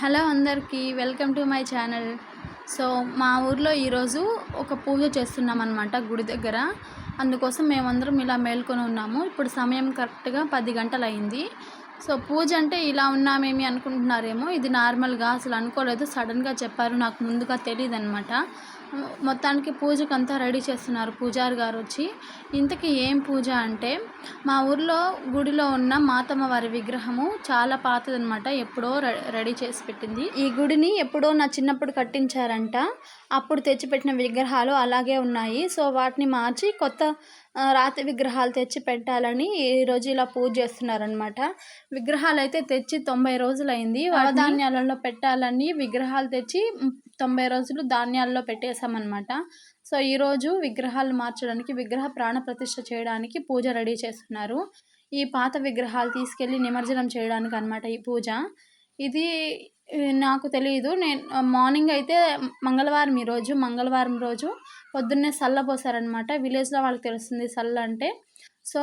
Hello అందరికీ welcome to my channel. So మా ఊర్లో ఈరోజు ఒక పూజ చేస్తున్నాం అనమాట గుడి దగ్గర. అందుకోసం మేమందరం ఇలా మేల్కొని ఉన్నాము. ఇప్పుడు సమయం కరెక్ట్గా పది గంటలు అయింది సో పూజ అంటే ఇలా ఉన్నామేమి అనుకుంటున్నారేమో. ఇది నార్మల్గా అసలు అనుకోలేదు. సడన్గా చెప్పారు. నాకు ముందుగా తెలియదు అనమాట మొత్తానికి పూజకు అంతా రెడీ చేస్తున్నారు పూజారి గారు వచ్చి. ఇంతకీ ఏం పూజ అంటే మా ఊర్లో గుడిలో ఉన్న మాతమ్మ వారి విగ్రహము చాలా పాతదనమాట ఎప్పుడో రె- రెడీ చేసి పెట్టింది. ఈ గుడిని ఎప్పుడో నా చిన్నప్పుడు కట్టించారంట. అప్పుడు తెచ్చిపెట్టిన విగ్రహాలు అలాగే ఉన్నాయి. సో వాటిని మార్చి కొత్త రాతి విగ్రహాలు తెచ్చి పెట్టాలని ఈరోజు ఇలా పూజ చేస్తున్నారనమాట విగ్రహాలు అయితే తెచ్చి తొంభై రోజులు అయింది ధాన్యాలలో పెట్టాలని విగ్రహాలు తెచ్చి తొంభై రోజులు ధాన్యాల్లో పెట్టేశామన్నమాట. సో ఈరోజు విగ్రహాలు మార్చడానికి విగ్రహ ప్రాణ ప్రతిష్ఠ చేయడానికి పూజ రెడీ చేస్తున్నారు. ఈ పాత విగ్రహాలు తీసుకెళ్ళి నిమజ్జనం చేయడానికి అనమాట ఈ పూజ. ఇది నాకు తెలియదు నేను మార్నింగ్ అయితే మంగళవారం ఈరోజు మంగళవారం రోజు పొద్దున్నే సల్ల పోసారనమాట విలేజ్లో వాళ్ళకి తెలుస్తుంది సల్ల అంటే. సో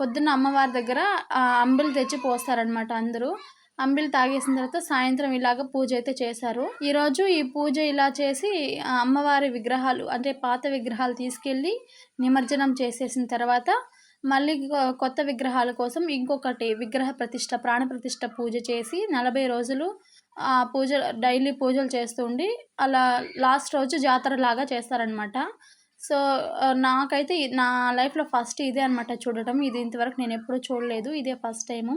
పొద్దున్న అమ్మవారి దగ్గర ఆ, తెచ్చి పోస్తారనమాట అందరూ. అంబిలు తాగేసిన తర్వాత సాయంత్రం ఇలాగ పూజ అయితే చేశారు. ఈరోజు ఈ పూజ ఇలా చేసి అమ్మవారి విగ్రహాలు అంటే పాత విగ్రహాలు తీసుకెళ్ళి నిమజ్జనం చేసేసిన తర్వాత మళ్ళీ కొ- కొత్త విగ్రహాల కోసం ఇంకొకటి విగ్రహ ప్రతిష్ట ప్రాణ ప్రతిష్ట పూజ చేసి నలభై రోజులు ఆ పూజ డైలీ పూజలు చేస్తూ ఉండి అలా లాస్ట్ రోజు జాతర లాగా చేస్తారనమాట సో నాకైతే నా లైఫ్లో ఫస్ట్ ఇదే అనమాట చూడటం. ఇది ఇంతవరకు నేను ఎప్పుడూ చూడలేదు. ఇదే ఫస్ట్ టైము.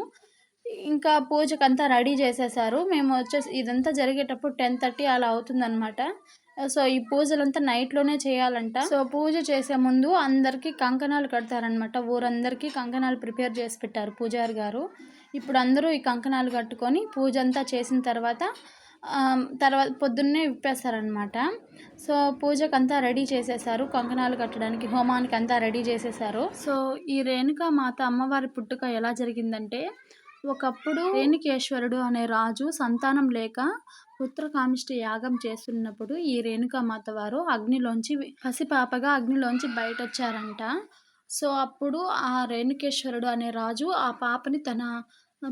ఇంకా పూజకు అంతా రెడీ చేసేసారు. మేము వచ్చేసి ఇదంతా జరిగేటప్పుడు టెన్ థర్టీ అలా అవుతుందన్నమాట. సో ఈ పూజలంతా నైట్లోనే చేయాలంట. సో పూజ చేసే ముందు అందరికీ కంకణాలు కడతారనమాట ఊరందరికీ కంకణాలు ప్రిపేర్ చేసి పెట్టారు పూజారి గారు. ఇప్పుడు అందరూ ఈ కంకణాలు కట్టుకొని పూజ అంతా చేసిన తర్వాత తర్వాత పొద్దున్నే విప్పేస్తారనమాట సో పూజకు అంతా రెడీ చేసేసారు. కంకణాలు కట్టడానికి హోమానికి అంతా రెడీ చేసేసారు. సో ఈ రేణుకా మాత అమ్మవారి పుట్టుక ఎలా జరిగిందంటే ఒకప్పుడు రేణుకేశ్వరుడు అనే రాజు సంతానం లేక పుత్రకామిష్టి యాగం చేస్తున్నప్పుడు ఈ రేణుకామాత వారు అగ్నిలోంచి పసిపాపగా అగ్నిలోంచి బయట వచ్చారంట సో అప్పుడు ఆ రేణుకేశ్వరుడు అనే రాజు ఆ పాపని తన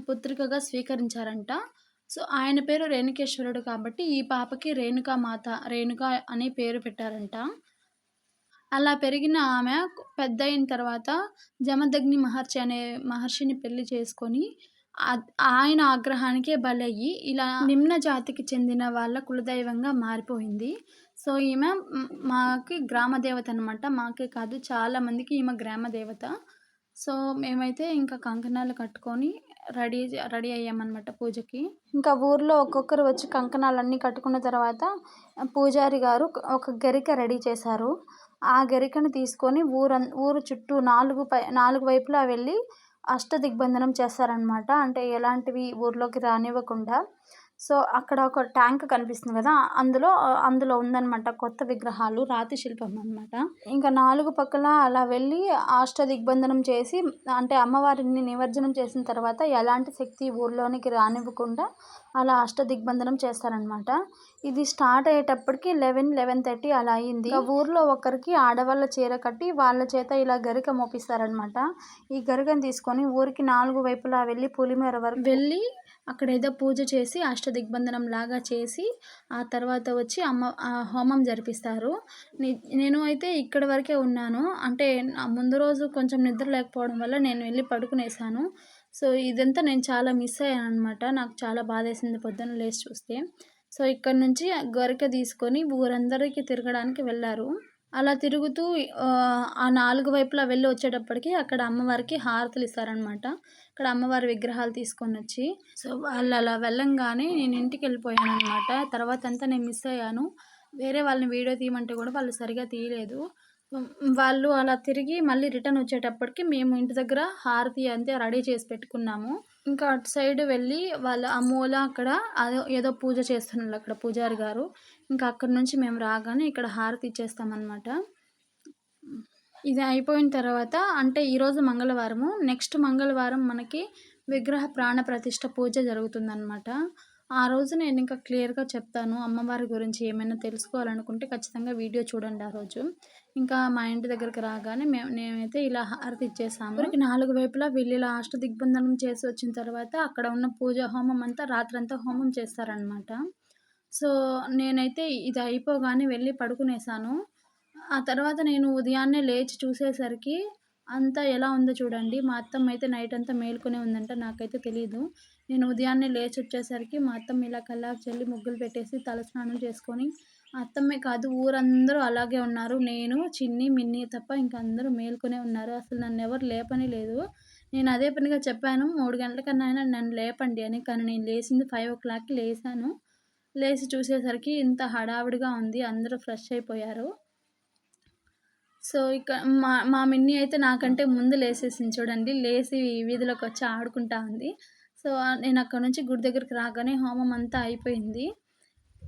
పుత్రికగా స్వీకరించారంట. సో ఆయన పేరు రేణుకేశ్వరుడు కాబట్టి ఈ పాపకి రేణుకామాత రేణుక అనే పేరు పెట్టారంట. అలా పెరిగిన ఆమె పెద్ద అయిన తర్వాత జమదగ్ని మహర్షి అనే మహర్షిని పెళ్ళి చేసుకొని ఆయన ఆగ్రహానికే బలయ్యి ఇలా నిమ్న జాతికి చెందిన వాళ్ళ కులదైవంగా మారిపోయింది. సో ఈమె మాకి గ్రామ దేవత అనమాట మాకే కాదు చాలా మందికి ఈమె గ్రామ దేవత. సో మేమైతే ఇంకా కంకణాలు కట్టుకొని రెడీ రెడీ అయ్యామన్నమాట పూజకి. ఇంకా ఊర్లో ఒక్కొక్కరు వచ్చి కంకణాలన్నీ కట్టుకున్న తర్వాత పూజారి గారు ఒక గరిక రెడీ చేశారు. ఆ గరికను తీసుకొని ఊరన్ ఊరు చుట్టూ నాలుగు పై నాలుగు వైపులా వెళ్ళి అష్ట దిగ్బంధనం చేస్తారనమాట అంటే ఎలాంటివి ఊర్లోకి రానివ్వకుండా సో అక్కడ ఒక ట్యాంక్ కనిపిస్తుంది కదా అందులో అందులో ఉందన్నమాట కొత్త విగ్రహాలు రాతి శిల్పం అనమాట ఇంకా నాలుగు పక్కల అలా వెళ్ళి అష్ట దిగ్బంధనం చేసి అంటే అమ్మవారిని నిమజ్జనం చేసిన తర్వాత ఎలాంటి శక్తి ఊర్లోనికి రానివ్వకుండా అలా అష్ట దిగ్బంధనం చేస్తారనమాట ఇది స్టార్ట్ అయ్యేటప్పటికి లెవెన్ లెవెన్ థర్టీ అలా అయింది. ఇంకా ఊర్లో ఒకరికి ఆడవాళ్ళ చీర కట్టి వాళ్ళ చేత ఇలా గరిక మోపిస్తారనమాట ఈ గరికను తీసుకొని ఊరికి నాలుగు వైపులా వెళ్ళి పులిమేర వరకు వెళ్ళి అక్కడ ఏదో పూజ చేసి అష్ట దిగ్బంధనం లాగా చేసి ఆ తర్వాత వచ్చి అమ్మ ఆ హోమం జరిపిస్తారు. ని- నేను అయితే ఇక్కడ వరకే ఉన్నాను. అంటే ముందు రోజు కొంచెం నిద్ర లేకపోవడం వల్ల నేను వెళ్ళి పడుకునేసాను. సో ఇదంతా నేను చాలా మిస్ అయ్యాను అనమాట నాకు చాలా బాధేసింది పొద్దున్న లేచి చూస్తే. సో ఇక్కడ నుంచి గొరిక తీసుకొని ఊరందరికీ తిరగడానికి వెళ్ళారు. అలా తిరుగుతూ ఆ, నాలుగు వైపులా వెళ్ళి వచ్చేటప్పటికి అక్కడ అమ్మవారికి హారతులు ఇస్తారనమాట ఇక్కడ అమ్మవారి విగ్రహాలు తీసుకొని వచ్చి సో వాళ్ళు అలా వెళ్ళంగానే నేను ఇంటికి వెళ్ళిపోయాను అనమాట తర్వాత అంతా నేను మిస్ అయ్యాను. వేరే వాళ్ళని వీడియో తీయమంటే కూడా వాళ్ళు సరిగా తీయలేదు. వాళ్ళు అలా తిరిగి మళ్ళీ రిటర్న్ వచ్చేటప్పటికి మేము ఇంటి దగ్గర హారతి అంతే రెడీ చేసి పెట్టుకున్నాము. ఇంకా అటు సైడ్ వెళ్ళి వాళ్ళు ఆ మూల అక్కడ ఏదో పూజ చేస్తున్నారు అక్కడ పూజారి గారు. ఇంకా అక్కడ నుంచి మేము రాగానే ఇక్కడ హారతి ఇచ్చేస్తామన్నమాట ఇది అయిపోయిన తర్వాత అంటే ఈరోజు మంగళవారము నెక్స్ట్ మంగళవారం మనకి విగ్రహ ప్రాణ ప్రతిష్ట పూజ జరుగుతుందన్నమాట ఆ రోజు నేను ఇంకా క్లియర్‌గా చెప్తాను. అమ్మవారి గురించి ఏమైనా తెలుసుకోవాలనుకుంటే ఖచ్చితంగా వీడియో చూడండి ఆ రోజు. ఇంకా మా ఇంటి దగ్గరికి రాగానే మేము మేమైతే ఇలా హారతి ఇచ్చేసాము. నాలుగు వైపులా వీళ్ళు ఇలా అష్ట దిగ్బంధనం చేసి వచ్చిన తర్వాత అక్కడ ఉన్న పూజ హోమం అంతా రాత్రంతా హోమం చేస్తారనమాట. సో, నేనైతే ఇది అయిపోగానే వెళ్ళి పడుకునేసాను. ఆ తర్వాత నేను ఉదయాన్నే లేచి చూసేసరికి అంతా ఎలా ఉందో చూడండి. మా అత్తమ్మ అయితే నైట్ అంతా మేలుకొనే ఉందంట. నాకైతే తెలియదు నేను ఉదయాన్నే లేచి వచ్చేసరికి మా అత్తమ్మ ఇలా కల్లాపు చల్లి ముగ్గులు పెట్టేసి తలస్నానం చేసుకొని అత్తమ్మే కాదు ఊరందరూ అలాగే ఉన్నారు. నేను, చిన్ని, మిన్ని తప్ప ఇంకా అందరూ మేలుకొనే ఉన్నారు. అసలు నన్ను ఎవరు లేపనే లేదు. నేను అదే పనిగా చెప్పాను 3 గంటలకన్నా అయినా నన్ను లేపండి అని. కానీ నేను లేసింది 5:00కి లేసాను. లేచి చూసేసరికి ఇంత హడావిడిగా ఉంది. అందరూ ఫ్రెష్ అయిపోయారు. సో, ఇక మా మా మిన్ని అయితే నాకంటే ముందు లేసేసింది చూడండి. లేచి వీధిలోకి వచ్చి ఆడుకుంటా ఉంది. సో, నేను అక్కడి నుంచి గుడి దగ్గరికి రాగానే హోమం అంతా అయిపోయింది.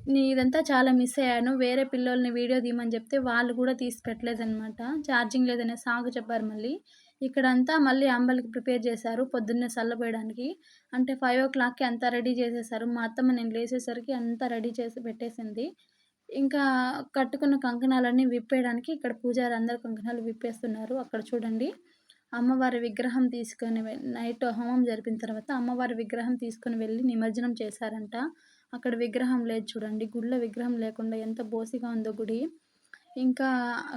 నీ ఇదంతా చాలా మిస్ అయ్యాను. వేరే పిల్లోల్ని వీడియో తీయమని చెప్తే వాళ్ళు కూడా తీసి పెట్టలేదనమాట. ఛార్జింగ్ లేదనే సాగు చెప్పారు మళ్ళీ. ఇక్కడంతా మళ్ళీ అంబలికి ప్రిపేర్ చేశారు పొద్దున్నే చల్లబోయడానికి. అంటే 5:00కి అంతా రెడీ చేసేసారు. మా అత్తమ్మ నేను లేసేసరికి అంతా రెడీ చేసి పెట్టేసింది. ఇంకా కట్టుకున్న కంకణాలన్నీ విప్పేయడానికి ఇక్కడ పూజారి అందరు కంకణాలు విప్పేస్తున్నారు. అక్కడ చూడండి. అమ్మవారి విగ్రహం తీసుకొని నైట్ హోమం జరిపిన తర్వాత అమ్మవారి విగ్రహం తీసుకొని వెళ్ళి నిమజ్జనం చేశారంట. అక్కడ విగ్రహం లేదు చూడండి. గుళ్ళ విగ్రహం లేకుండా ఎంత బోసిగా ఉందో గుడి. ఇంకా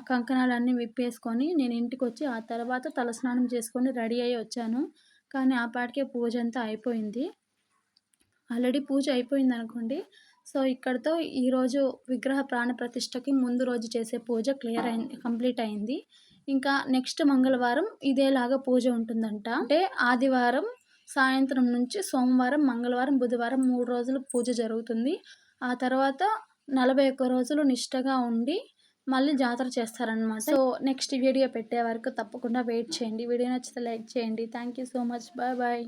కంకణాలన్నీ విప్పేసుకొని నేను ఇంటికొచ్చి ఆ తర్వాత తలస్నానం చేసుకొని రెడీ అయ్యి వచ్చాను. కానీ ఆ పాటికే పూజ అంతా అయిపోయింది. ఆల్రెడీ పూజ అయిపోయింది అనుకోండి సో, ఇక్కడతో ఈరోజు విగ్రహ ప్రాణ ప్రతిష్టకి ముందు రోజు చేసే పూజ క్లియర్ అయింది కంప్లీట్ అయింది. ఇంకా నెక్స్ట్ మంగళవారం ఇదేలాగా పూజ ఉంటుందంట. అంటే ఆదివారం సాయంత్రం నుంచి సోమవారం, మంగళవారం, బుధవారం మూడు రోజులు పూజ జరుగుతుంది. ఆ తర్వాత 41 రోజులు నిష్టగా ఉండి మళ్ళీ జాతర చేస్తారనమాట. సో, నెక్స్ట్ వీడియో పెట్టే వరకు తప్పకుండా వెయిట్ చేయండి. వీడియో నచ్చితే లైక్ చేయండి. Thank you so much. Bye bye.